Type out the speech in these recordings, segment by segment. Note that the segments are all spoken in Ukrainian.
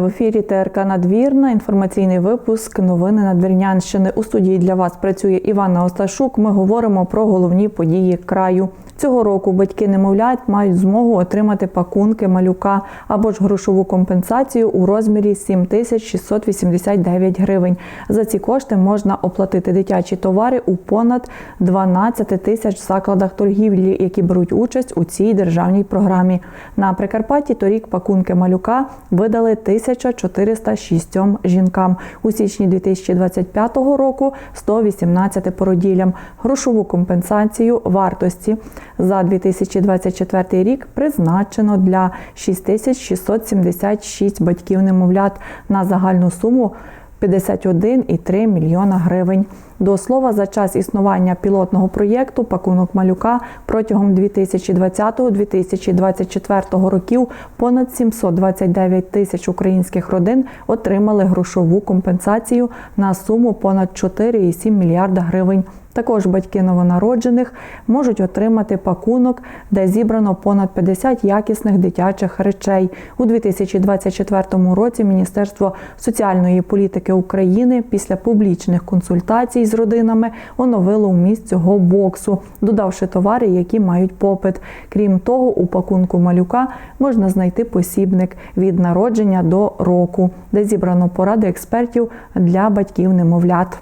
в ефірі ТРК Надвірна. Інформаційний випуск новини Надвірнянщини. У студії для вас працює Івана Осташук. Ми говоримо про головні події краю. Цього року батьки немовлят мають змогу отримати пакунки малюка або ж грошову компенсацію у розмірі 7689 гривень. За ці кошти можна оплатити дитячі товари у понад 12 тисяч закладах торгівлі, які беруть участь у цій державній програмі. На Прикарпатті торік пакунки малюка видали 1406 жінкам. У січні 2025 року 118 породіллям. Грошову компенсацію вартості за 2024 рік призначено для 6676 батьків немовлят на загальну суму 51,3 мільйона гривень. До слова, за час існування пілотного проєкту пакунок малюка протягом 2020-2024 років понад 729 тисяч українських родин отримали грошову компенсацію на суму понад 4,7 мільярда гривень. Також батьки новонароджених можуть отримати пакунок, де зібрано понад 50 якісних дитячих речей. У 2024 році Міністерство соціальної політики України після публічних консультацій з родинами оновило вміст цього боксу, додавши товари, які мають попит. Крім того, у пакунку малюка можна знайти посібник від народження до року, де зібрано поради експертів для батьків немовлят.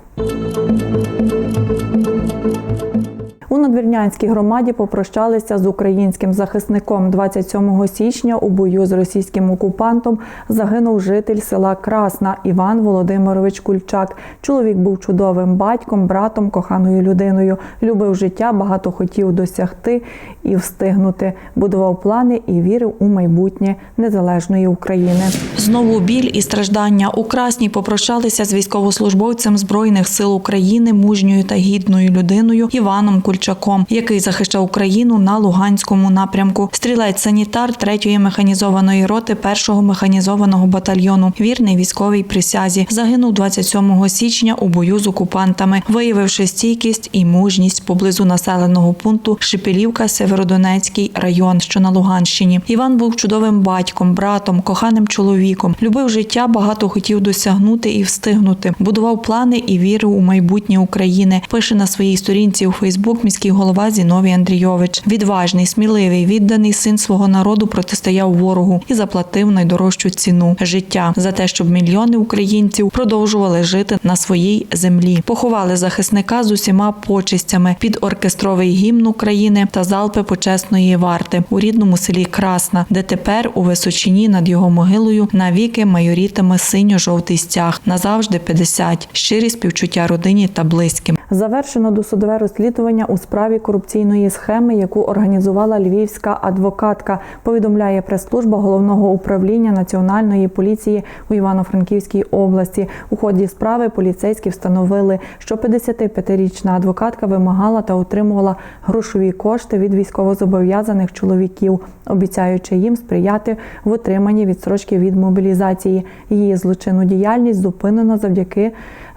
У надвірнянській громаді попрощалися з українським захисником 27 січня. У бою з російським окупантом загинув житель села Красна Іван Володимирович Кульчак. Чоловік був чудовим батьком, братом, коханою людиною. Любив життя, багато хотів досягти і встигнути. Будував плани і вірив у майбутнє незалежної України. Знову біль і страждання у Красній попрощалися з військовослужбовцем Збройних сил України, мужньою та гідною людиною Іваном Кульчаком, який захищав Україну на Луганському напрямку. Стрілець санітар 3-ї механізованої роти 1-го механізованого батальйону. Вірний військовій присязі. Загинув 27 січня у бою з окупантами, виявивши стійкість і мужність поблизу населеного пункту Шепелівка, Северодонецький район, що на Луганщині. Іван був чудовим батьком, братом, коханим чоловіком. Любив життя, багато хотів досягнути і встигнути. Будував плани і вірив у майбутнє України. Пише на своїй сторінці у Фейсбук міський голова Зіновій Андрійович. Відважний, сміливий, відданий син свого народу протистояв ворогу і заплатив найдорожчу ціну життя за те, щоб мільйони українців продовжували жити на своїй землі. Поховали захисника з усіма почестями під оркестровий гімн України та залпи почесної варти у рідному селі Красна, де тепер у височині над його могилою навіки майорітиме синьо-жовтий стяг назавжди 50. Щирі співчуття родині та близьким. Завершено досудове розслідування у справі корупційної схеми, яку організувала львівська адвокатка. Повідомляє прес-служба головного управління національної поліції у Івано-Франківській області. У ході справи поліцейські встановили, що 55-річна адвокатка вимагала та отримувала грошові кошти від військовозобов'язаних чоловіків, обіцяючи їм сприяти в отриманні відстрочки від мобілізації. Її злочинну діяльність зупинено завдяки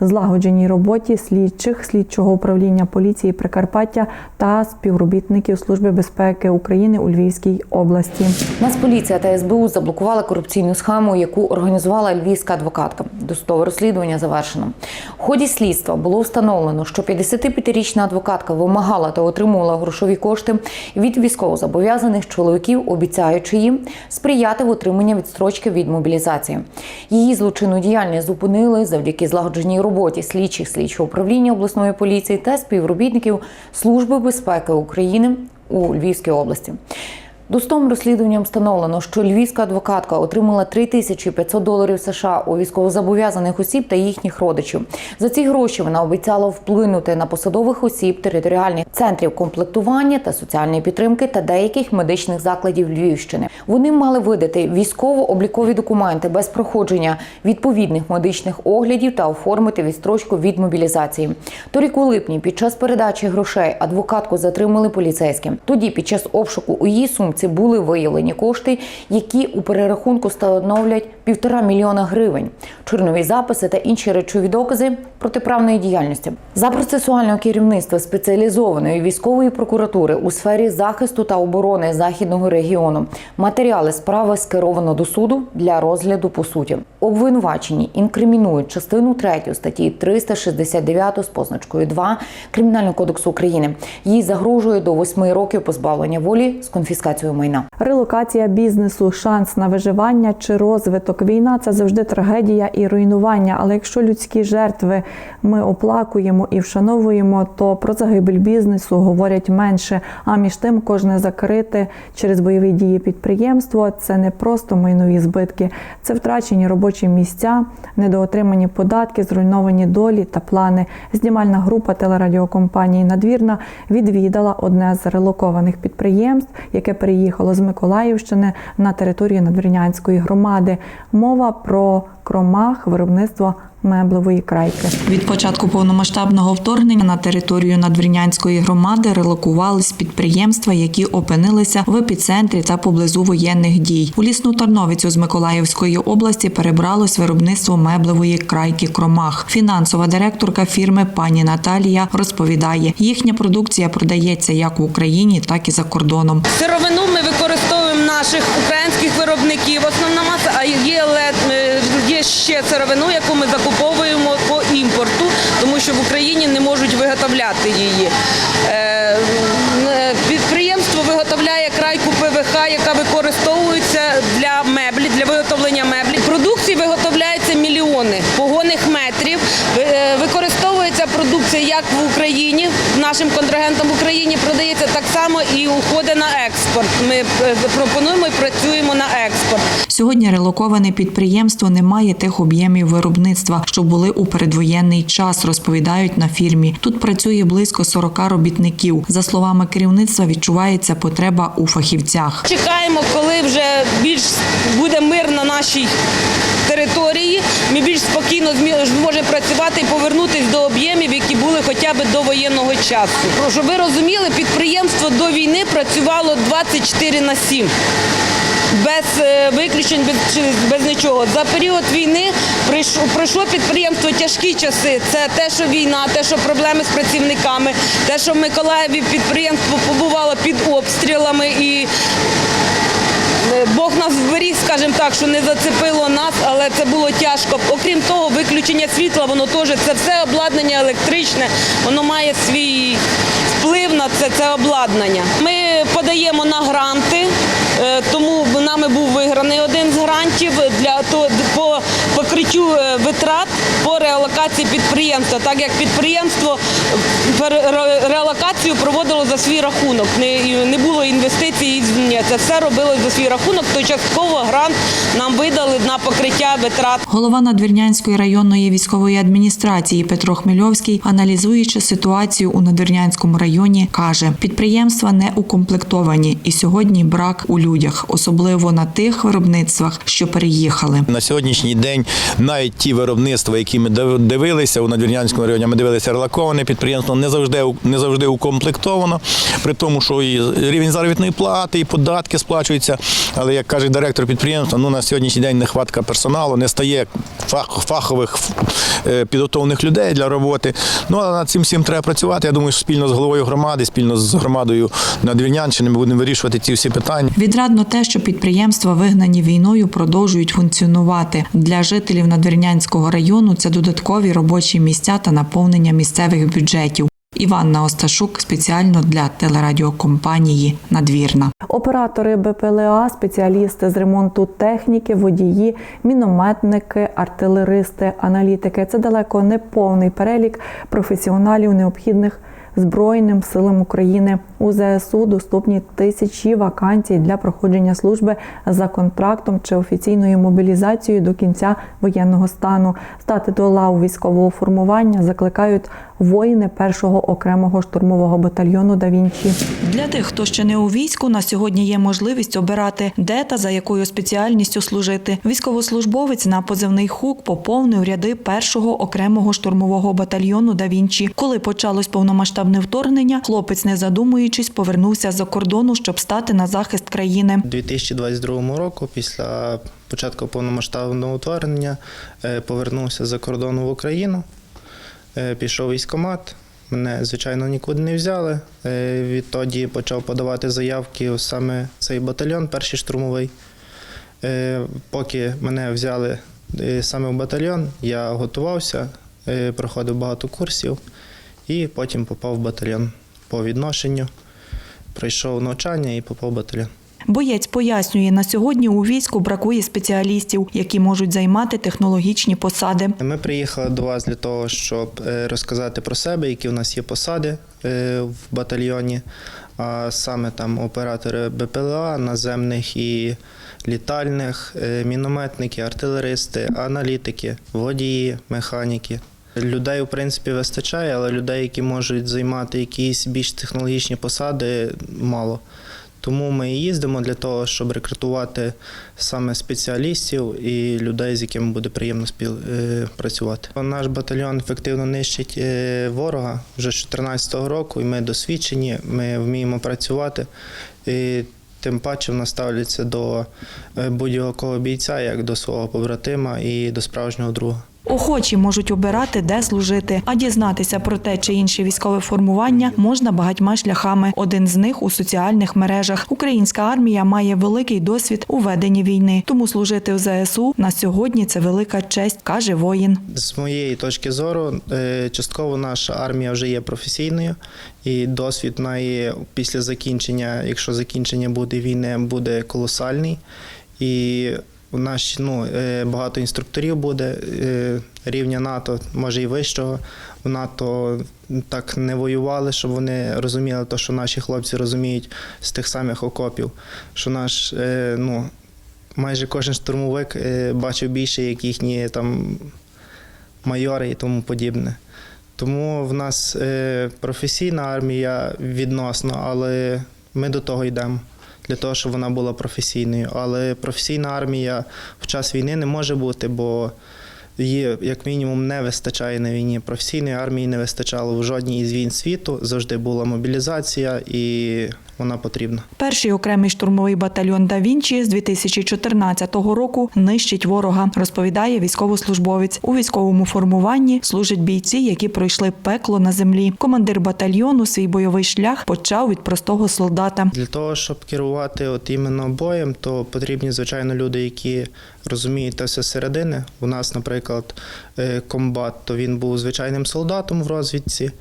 злагодженій роботі слідчих слідчого управління поліції Прикарпаття та співробітників Служби безпеки України у Львівській області. Нацполіція та СБУ заблокували корупційну схему, яку організувала львівська адвокатка. Досудове розслідування завершено. В ході слідства було встановлено, що 55-річна адвокатка вимагала та отримувала грошові кошти від військовозобов'язаних чоловіків, обіцяючи їм сприяти в отриманні відстрочки від мобілізації. Її злочинну діяльність зупинили завдяки злагодженій роботі слідчих слідчого управління обласної поліції та співробітників Служби безпеки України у Львівській області. Достовим розслідуванням встановлено, що львівська адвокатка отримала 3500 доларів США у військовозобов'язаних осіб та їхніх родичів. За ці гроші вона обіцяла вплинути на посадових осіб територіальних центрів комплектування та соціальної підтримки та деяких медичних закладів Львівщини. Вони мали видати військово-облікові документи без проходження відповідних медичних оглядів та оформити відстрочку від мобілізації. Торік у липні під час передачі грошей адвокатку затримали поліцейські. Тоді, під час обшуку у її сумці році були виявлені кошти, які у перерахунку становлять півтора мільйона гривень, чорнові записи та інші речові докази протиправної діяльності. За процесуального керівництва спеціалізованої військової прокуратури у сфері захисту та оборони західного регіону матеріали справи скеровано до суду для розгляду по суті. Обвинувачені інкримінують частину 3 статті 369 з позначкою 2 Кримінального кодексу України. Їй загрожує до 8 років позбавлення волі з конфіскацією майна. Релокація бізнесу, шанс на виживання чи розвиток. Війна це завжди трагедія і руйнування. Але якщо людські жертви ми оплакуємо і вшановуємо, то про загибель бізнесу говорять менше. А між тим, кожне закрите через бойові дії підприємство це не просто майнові збитки, це втрачені робочі місця, недоотримані податки, зруйновані долі та плани. Знімальна група телерадіокомпанії Надвірна відвідала одне з релокованих підприємств, яке переїхало з Миколаївщини на територію Надвірнянської громади. Мова про кромах виробництва меблевої крайки. Від початку повномасштабного вторгнення на територію Надвірнянської громади релокувались підприємства, які опинилися в епіцентрі та поблизу воєнних дій. У лісну Тарновицю з Миколаївської області перебралось виробництво меблевої крайки Кромах. Фінансова директорка фірми пані Наталія розповідає, їхня продукція продається як в Україні, так і за кордоном. Сировину ми використовуємо наших українських виробників. Основна маса, а є, лед- е, є ще сировину, яку ми закуповуємо по імпорту, тому що в Україні не можуть виготовляти її. Е, е, Підприємство виготовляє крайку ПВХ, яка використовується для меблі, для виготовлення меблі. Продукції виготовляється мільйони погонних метрів. Ви- е, Використовується продукція як в Україні, нашим контрагентам в Україні продається так само і уходить на експорт. Ми е, пропонуємо і працюємо на експорт. Сьогодні релоковане підприємство не має тих об'ємів виробництва, що були у передвоєнний час, розповідають на фірмі. Тут працює близько 40 робітників. За словами керівництва, відчувається потреба у фахівцях. Чекаємо, коли вже більш буде мир на нашій території. Ми більш спокійно зможемо працювати і повернутися до об'ємів, які були хоча б до воєнного часу. Щоб ви розуміли, підприємство до війни працювало 24 на 7. Без е, виключень, без, без нічого. За період війни прийшло, пройшло підприємство тяжкі часи. Це те, що війна, те, що проблеми з працівниками, те, що в Миколаєві підприємство побувало під обстрілами і Бог нас зберіг, скажімо так, що не зацепило нас, але це було тяжко. Окрім того, виключення світла, воно теж це все обладнання електричне, воно має свій вплив на це, це обладнання. Ми подаємо на гранти, е, тому нами був виграний один з грантів для по покриттю е, витрат по реалокації підприємства, так як підприємство реалокацію проводило за свій рахунок. Не, не було інвестицій, ні, це все робилось за свій рахунок, то частково грант нам видали на покриття витрат. Голова Надвірнянської районної військової адміністрації Петро Хмельовський, аналізуючи ситуацію у Надвірнянському районі, каже: підприємства не укомплектовані, і сьогодні брак у людях, особливо на тих виробництвах, що переїхали. На сьогоднішній день навіть ті виробництва, які ми див- дивилися у Надвірнянському районі, ми дивилися релаковане підприємство, не завжди не завжди укомплектовано, при тому, що і рівень заробітної плати, і податки сплачуються. Але як каже директор підприємства, ну на сьогоднішній день нехватка персоналу, не стає фах- фахових е, підготовлених людей для роботи. Ну а над цим всім треба працювати. Я думаю, що спільно з головою громади, спільно з громадою Надвірнянщини ми будемо вирішувати ці всі питання. Відрадно те, що підприємства, вигнані війною, продовжують функціонувати для жителів Надвірнянського району. Це додаткові робочі місця та наповнення місцевих бюджетів. Іванна Осташук спеціально для телерадіокомпанії Надвірна. Оператори БПЛА, спеціалісти з ремонту техніки, водії, мінометники, артилеристи, аналітики це далеко не повний перелік професіоналів, необхідних Збройним силам України у ЗСУ доступні тисячі вакансій для проходження служби за контрактом чи офіційною мобілізацією до кінця воєнного стану. Стати до лав військового формування закликають воїни першого окремого штурмового батальйону «Да Вінчі». Для тих, хто ще не у війську, на сьогодні є можливість обирати, де та за якою спеціальністю служити. Військовослужбовець на позивний хук поповнив ряди першого окремого штурмового батальйону «Да Вінчі». Коли почалось повномасштабне повномасштабне вторгнення, хлопець, не задумуючись, повернувся з-за кордону, щоб стати на захист країни. У 2022 року, після початку повномасштабного вторгнення, е, повернувся за кордону в Україну, е, пішов військкомат. Мене, звичайно, нікуди не взяли. Е, Відтоді почав подавати заявки саме цей батальйон, перший штурмовий. Поки мене взяли саме в батальйон, я готувався, проходив багато курсів і потім попав в батальйон по відношенню. Пройшов навчання і попав в батальйон. Боєць пояснює, на сьогодні у війську бракує спеціалістів, які можуть займати технологічні посади. Ми приїхали до вас для того, щоб е, розказати про себе, які в нас є посади е, в батальйоні, а саме там оператори БПЛА, наземних і літальних, е, мінометники, артилеристи, аналітики, водії, механіки. Людей, в принципі, вистачає, але людей, які можуть займати якісь більш технологічні посади, мало. Тому ми і їздимо для того, щоб рекрутувати саме спеціалістів і людей, з якими буде приємно співпрацювати. Наш батальйон ефективно нищить е, ворога вже з 2014 року, і ми досвідчені, ми вміємо працювати. І тим паче в нас ставляться до е, будь-якого бійця, як до свого побратима і до справжнього друга. Охочі можуть обирати, де служити, а дізнатися про те чи інше військове формування можна багатьма шляхами. Один з них у соціальних мережах. Українська армія має великий досвід у веденні війни, тому служити в ЗСУ на сьогодні це велика честь, каже воїн. З моєї точки зору, е, частково наша армія вже є професійною, і досвід неї після закінчення, якщо закінчення буде війни, буде колосальний. І у нас ну, е, багато інструкторів буде е, рівня НАТО, може і вищого. В НАТО так не воювали, щоб вони розуміли те, що наші хлопці розуміють з тих самих окопів, що наш е, ну, майже кожен штурмовик бачив більше, як їхні там майори і тому подібне. Тому в нас професійна армія відносно, але ми до того йдемо. Для того, щоб вона була професійною. Але професійна армія в час війни не може бути, бо її, як мінімум, не вистачає на війні. Професійної армії не вистачало в жодній із війн світу. Завжди була мобілізація і вона потрібна. Перший окремий штурмовий батальйон Да Вінчі з 2014 року нищить ворога, розповідає військовослужбовець. У військовому формуванні служать бійці, які пройшли пекло на землі. Командир батальйону свій бойовий шлях почав від простого солдата. Для того, щоб керувати от іменно боєм, то потрібні, звичайно, люди, які розуміють те все середини. У нас, наприклад, е, комбат, то він був звичайним солдатом в розвідці,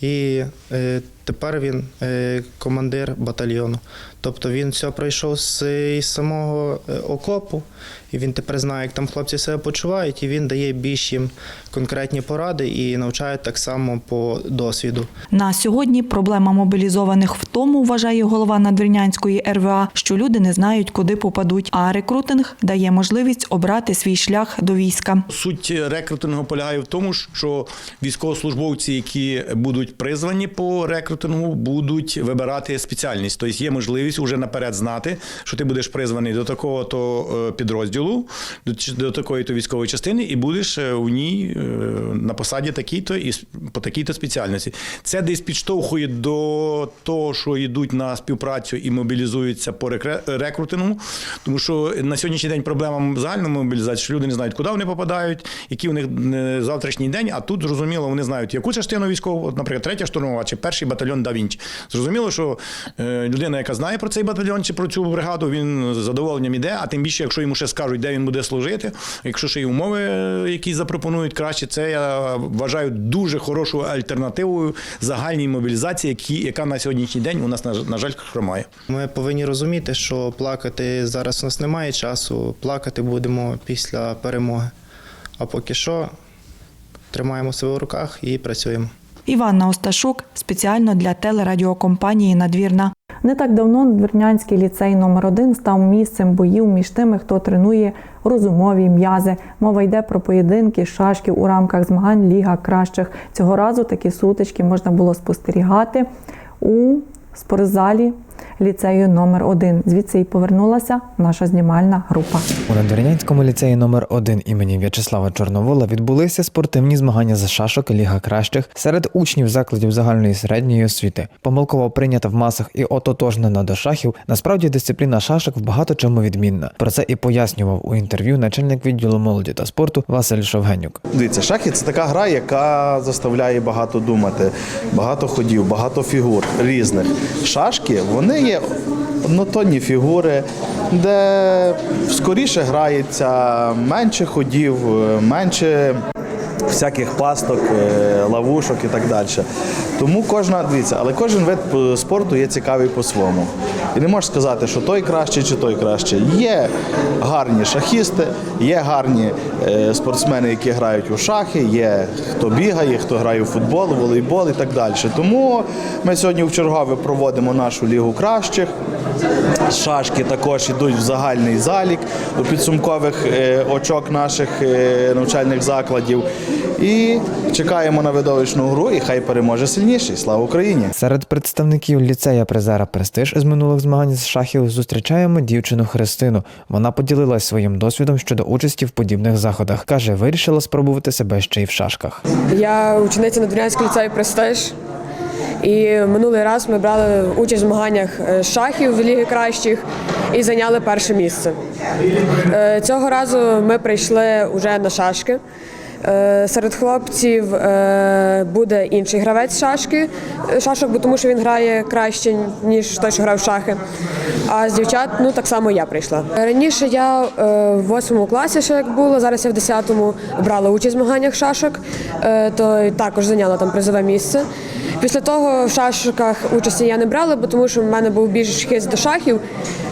і е, тепер він е, командир батальйону. Тобто він все пройшов з самого е, окопу, і він тепер знає, як там хлопці себе почувають, і він дає більш їм конкретні поради і навчає так само по досвіду. На сьогодні проблема мобілізованих в тому, вважає голова Надвірнянської РВА, що люди не знають, куди попадуть. А рекрутинг дає можливість обрати свій шлях до війська. Суть рекрутингу полягає в тому, що військовослужбовці, які будуть призвані по рекрутингу, будуть вибирати спеціальність. Тобто є можливість уже наперед знати, що ти будеш призваний до такого то е, підрозділу, до, такої то військової частини, і будеш е, в ній е, на посаді такій-то і по такій-то спеціальності. Це десь підштовхує до того, що йдуть на співпрацю і мобілізуються по рекрутингу, тому що на сьогоднішній день проблема загальної мобілізації, що люди не знають, куди вони попадають, який у них завтрашній день. А тут зрозуміло, вони знають, яку частину військову, наприклад, третя штурмова чи перший батальйон да Вінчі. Зрозуміло, що е, людина, яка знає про цей батальйон чи про цю бригаду, він з задоволенням іде. А тим більше, якщо йому ще скажуть, де він буде служити, якщо ще й умови, які запропонують краще, це я вважаю дуже хорошою альтернативою загальній мобілізації, яка на сьогоднішній день у нас на, на жаль хромає. Ми повинні розуміти, що плакати зараз у нас немає часу. Плакати будемо після перемоги. А поки що тримаємо себе в руках і працюємо. Іванна Осташук спеціально для телерадіокомпанії Надвірна. Не так давно Надвірнянський ліцей номер 1 став місцем боїв між тими, хто тренує розумові м'язи. Мова йде про поєдинки шашків у рамках змагань Ліга кращих. Цього разу такі сутички можна було спостерігати у спортзалі ліцею номер 1 Звідси і повернулася наша знімальна група. У Надвірнянському ліцеї номер 1 імені В'ячеслава Чорновола відбулися спортивні змагання з шашок Ліга кращих серед учнів закладів загальної середньої освіти. Помилково прийнята в масах і ототожнена до шахів. Насправді дисципліна шашок в багато чому відмінна. Про це і пояснював у інтерв'ю начальник відділу молоді та спорту Василь Шовгенюк. Дивіться, шахи це така гра, яка заставляє багато думати, багато ходів, багато фігур різних. Шашки вони є однотонні фігури, де скоріше грається, менше ходів, менше всяких пасток, е, ловушок і так далі. Тому кожна, дивіться, але кожен вид е, спорту є цікавий по-своєму. І не можеш сказати, що той кращий чи той кращий. Є гарні шахісти, є гарні е, спортсмени, які грають у шахи, є хто бігає, хто грає у футбол, волейбол і так далі. Тому ми сьогодні в чергове проводимо нашу лігу кращих. Шашки також йдуть в загальний залік до підсумкових е, очок наших е, навчальних закладів. І чекаємо на видовищну гру, і хай переможе сильніший. Слава Україні! Серед представників ліцея призера Престиж з минулих змагань з шахів зустрічаємо дівчину Христину. Вона поділилась своїм досвідом щодо участі в подібних заходах. каже, вирішила спробувати себе ще й в шашках. Я учениця Надвірнянського ліцею Престиж. І минулий раз ми брали участь в змаганнях е, шахів в Ліги кращих і зайняли перше місце. Е, Цього разу ми прийшли вже на шашки. Е, Серед хлопців буде інший гравець шашки, шашок, тому що він грає краще, ніж той, що грав в шахи. А з дівчат, ну так само я прийшла. Раніше я в восьмому класі ще як було, зараз я в десятому брала участь в змаганнях шашок, то також зайняла там призове місце. Після того в шашках участі я не брала, бо тому що в мене був більш хист до шахів.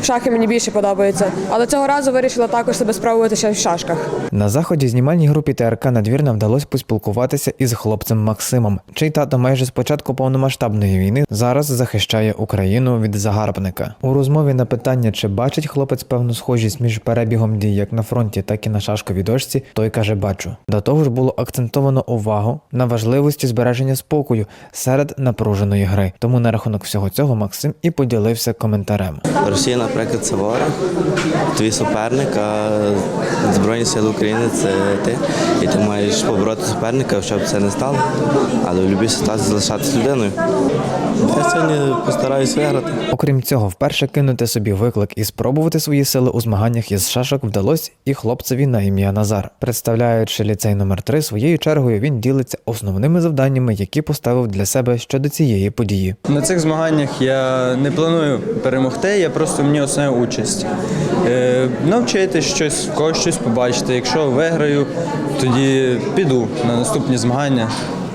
Шахи мені більше подобаються. Але цього разу вирішила також себе спробувати в шашках. На заході знімальній групі ТРК Надвірна вдалося поспілкуватися із хлопцем Максимом, чий тато майже з початку повномасштабної війни зараз захищає Україну від загарбника. У розмові на питання, чи бачить хлопець певну схожість між перебігом дій як на фронті, так і на шашковій дошці, той каже, бачу. До того ж було акцентовано увагу на важливості збереження спокою серед напруженої гри. Тому на рахунок всього цього Максим і поділився коментарем. Росія, наприклад, це ворог, твій суперник, а Збройні Сили України це ти. І ти маєш побороти суперника, щоб це не стало. Але в будь-якій ситуації залишатися людиною. Я сьогодні постараюся виграти. Окрім цього, вперше кинути собі виклик і спробувати свої сили у змаганнях із шашок вдалося і хлопцеві на ім'я Назар. Представляючи ліцей номер 3 своєю чергою він ділиться основними завданнями, які поставив для себе щодо цієї події. На цих змаганнях я не планую перемогти, я просто мені основна участь. Е, навчити щось, когось щось побачити. Якщо виграю, тоді піду на наступні змагання.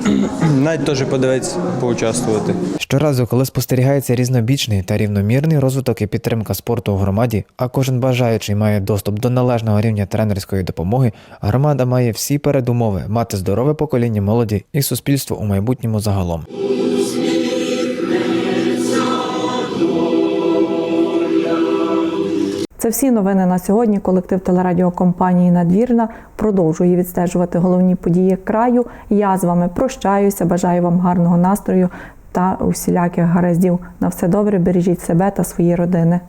Навіть теж подивитися, поучаствувати. Щоразу, коли спостерігається різнобічний та рівномірний розвиток і підтримка спорту у громаді, а кожен бажаючий має доступ до належного рівня тренерської допомоги, громада має всі передумови мати здорове покоління молоді і суспільство у майбутньому загалом. Це всі новини на сьогодні. Колектив телерадіокомпанії Надвірна продовжує відстежувати головні події краю. Я з вами прощаюся. Бажаю вам гарного настрою та усіляких гараздів. На все добре, бережіть себе та свої родини.